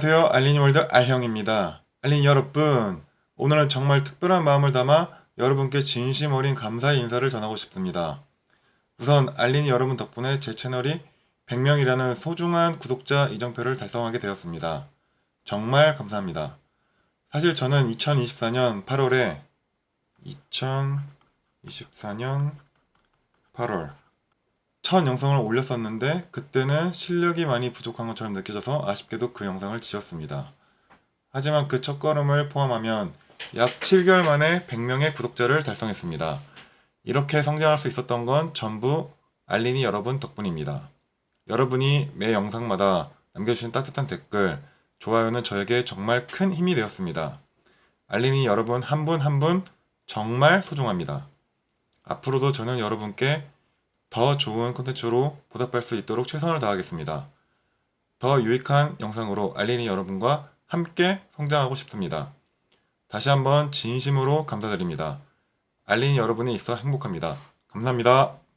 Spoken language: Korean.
안녕하세요. 알린이월드 알형입니다. 알린 여러분, 오늘은 정말 특별한 마음을 담아 여러분께 진심 어린 감사의 인사를 전하고 싶습니다. 우선 알린이 여러분 덕분에 제 채널이 100명이라는 소중한 구독자 이정표를 달성하게 되었습니다. 정말 감사합니다. 사실 저는 2024년 8월에 2024년 8월 첫 영상을 올렸었는데 그때는 실력이 많이 부족한 것처럼 느껴져서 아쉽게도 그 영상을 지웠습니다. 하지만 그 첫걸음을 포함하면 약 7개월 만에 100명의 구독자를 달성했습니다. 이렇게 성장할 수 있었던 건 전부 알린이 여러분 덕분입니다. 여러분이 매 영상마다 남겨주신 따뜻한 댓글, 좋아요는 저에게 정말 큰 힘이 되었습니다. 알린이 여러분 한 분 한분 정말 소중합니다. 앞으로도 저는 여러분께 더 좋은 콘텐츠로 보답할 수 있도록 최선을 다하겠습니다. 더 유익한 영상으로 알린이 여러분과 함께 성장하고 싶습니다. 다시 한번 진심으로 감사드립니다. 알린이 여러분이 있어 행복합니다. 감사합니다.